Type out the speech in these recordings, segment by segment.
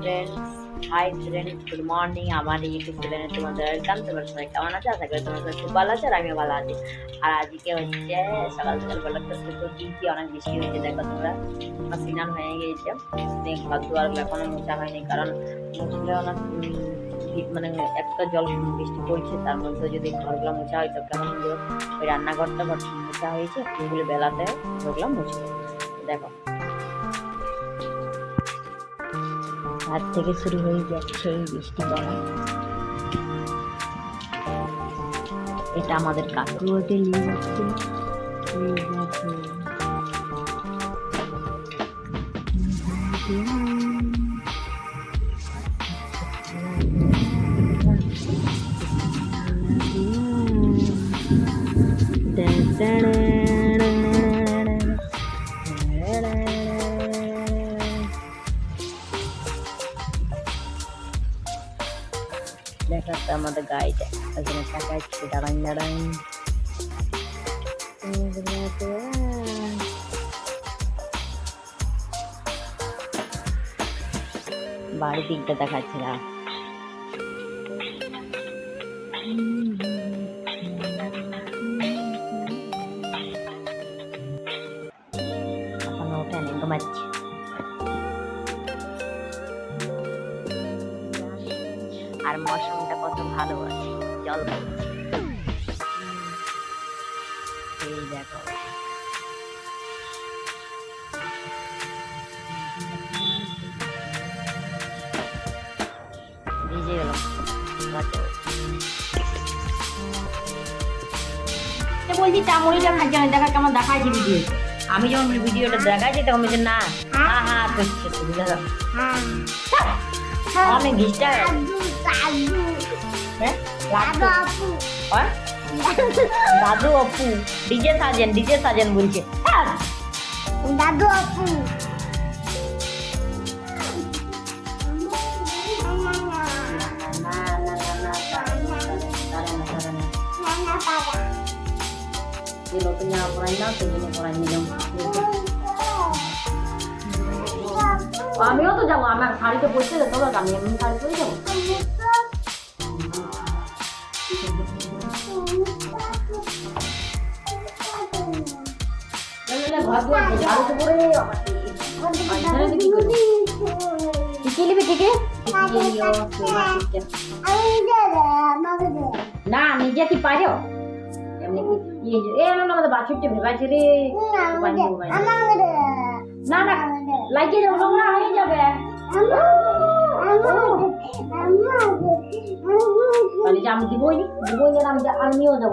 Friends hi friends good morning আমার YouTube চ্যানেলে তোমাদের ওয়েলকাম তোমার সবাই কেমন আছে? আশা করি তোমাদের খুব ভালো আছে আর আমিও ভালো আছি। আর আজকে হচ্ছে সকাল সকাল বেলা, তো দিনটি অনেক বেশি হয়েছে, দেখো তোমরা। আমার স্নান হয়ে গিয়েছে। ঘর দুয়ার এখনও মোছা হয়নি, কারণ মুছলে অনেক মানে একটা জল বৃষ্টি পড়ছে, তার মধ্যে যদি ঘরগুলো মোছা হয়, তো কেমন ওই রান্নাঘরটা ঘর মোছা হয়েছে ওগুলো বেলাতে ওগুলো মুছে দেখো। হাত থেকে শুরু হয়ে যাচ্ছে এই বৃষ্টি পড়া। এটা আমাদের কাকু ওকে নিয়ে যাচ্ছে। এই দেখো। দেখাচ্ছে আমাদের গাইড ওখানে তাকাচ্ছে দাঁড়ান দাঁড়ান বাড়ির দিকটা দেখাচ্ছে না এখন ওঠেনি ঘুমাচ্ছে এই দেখো। ভিজে গেলাম। বলছি চামড়িটা না দেখা কেমন দেখাচ্ছে ভিডিও আমি যখন ভিডিওটা দেখাচ্ছি তখন বলছে না হ্যাঁ? হ্যাঁ। করছে অনেক ঘিসটা হ্যাঁ? দাদু অপু ডিজে সাজেন ডিজে সাজেন বলছে হ্যাঁ দাদু আপু Di lo punya orang না সেদিনে করাই নিলাম আমিও তো যাবো আমার শাড়িতে পড়তে যেতে হবে আমি এমনি শাড়ি পরে যাবো না নিজে কি পারো এমনি কি এ না আমাদের বাছুরটা ভেবাইছে রে না না লাগিয়ে যাব নোংরা হয়ে যাবে তাহলে যে আমি দিবই নি দিবই না আমি যা- আমি নিয়েও যাব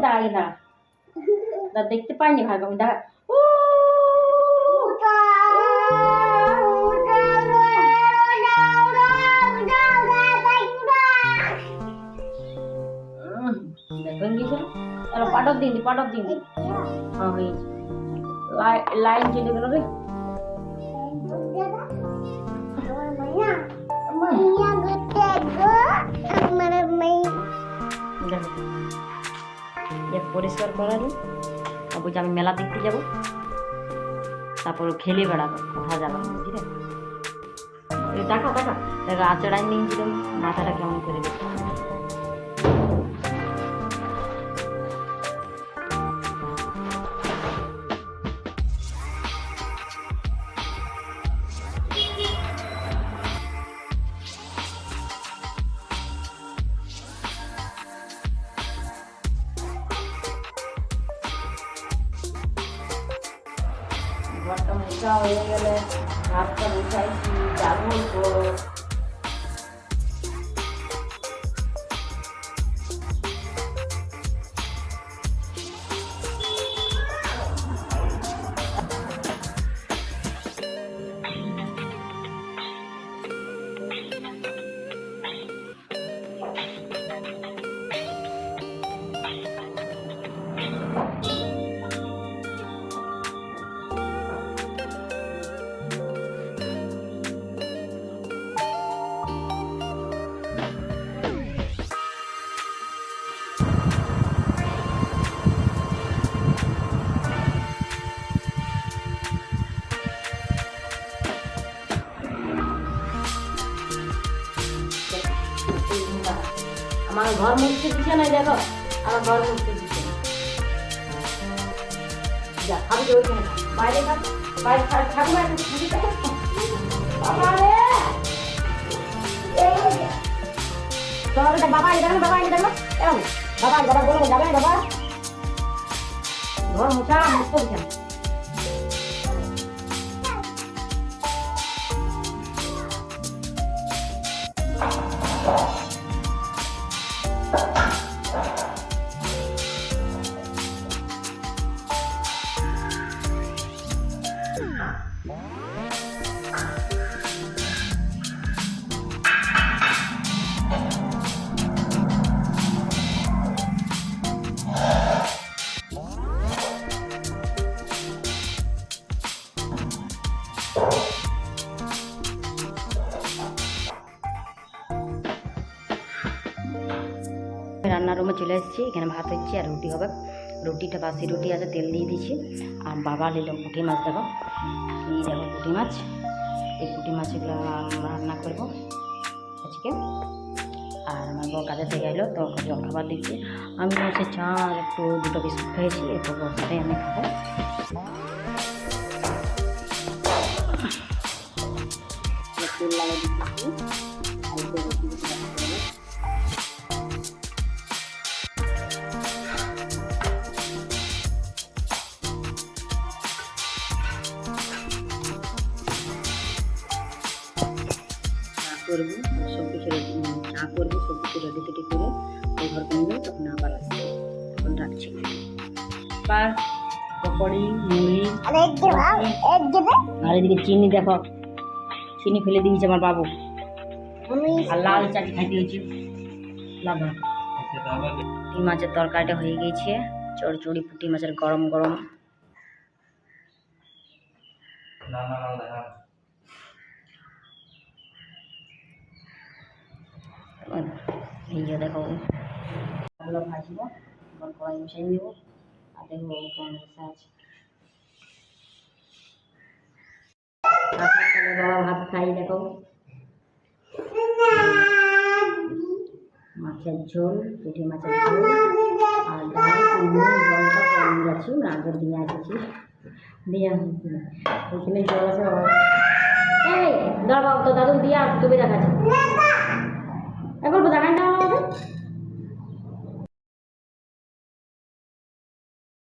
এদিকে দাঁড়া দাঁড়া দেখতে পাইনি ভালো করে, দাঁড়া পাটক দিন দি পাটক দিন দি। হ্যাঁ লাই- লাইন চলে গেল রে। পরিষ্কার করালো আর বলছি, আমি মেলা দেখতে যাব। তারপর খেলে বেড়াবো কোথাও যাব বুঝলে? দেখো দেখো দেখো আচড়াই নিয়েছিলাম, মাথাটা কেমন করে দিচ্ছে ঘরটা মোছা হয়ে গেলে ভাতটা বসাইছি চাল বলব আমার ঘর মুছতে দিচ্ছে না, দেখো? আমার ঘর মুছতে দিচ্ছে না যা খাবি তো ওইখানে। বাইরে খা বাইরে খাবি তো? বাবা রে! তোমার কাছে বাবা দেখো বাবা এনে দেখো এরকম। বাবা বাবা, বলো যাবে না বাবা। ঘর মোছা, মুছতে দিচ্ছে না। রান্নার রুমে চলে এসেছি। এখানে ভাত হচ্ছে আর রুটি হবে। রুটিটা বাসি রুটি আছে, তেল দিয়ে দিচ্ছি আর বাবা নিল পুঁটি মাছ, দেখো। এই দেখো পুঁটি মাছ? এই পুঁটি মাছগুলো রান্না করব আজকে। আর আমার বউ কাজে থেকে এলো, তো জল খাবার দিচ্ছি। আমি হচ্ছে চা আর একটু দুটো বিস্কুট খেয়েছি, এরপর সাথে আমি খাব। দিচ্ছি। করব সব কিছু রেডি চা করব সব কিছু রেডি টেডি করে ওই ঘর কিনবো তখন আবার আসব। এখন রাখছি। এবার পকোড়ি মুড়ি আর এদিকে চিনি দেখো চিনি ফেলে দিয়েছে আমার বাবু। আর লাল চাটি খাইতে হয়েছে লাগা পুঁটি মাছের তরকারিটা হয়ে গিয়েছে। চড়চড়ি পুঁটি মাছের গরম গরম। এই যে দেখো, ভালো ভাজবো, এবার কড়াই বসাই নেব, আর দেখব কেমন বসে আছে ভাত খাই, দেখো। মাছের ঝোল পুঁটি মাছের ঝোল, আর ডাল, কুমড়ো জলটা কম গেছি আগে দিয়ে আসছি। দিয়ে জল আছে তো দাদু দিয়ে আস তুমি দেখাচ্ছি। এ বলবো দেখাই না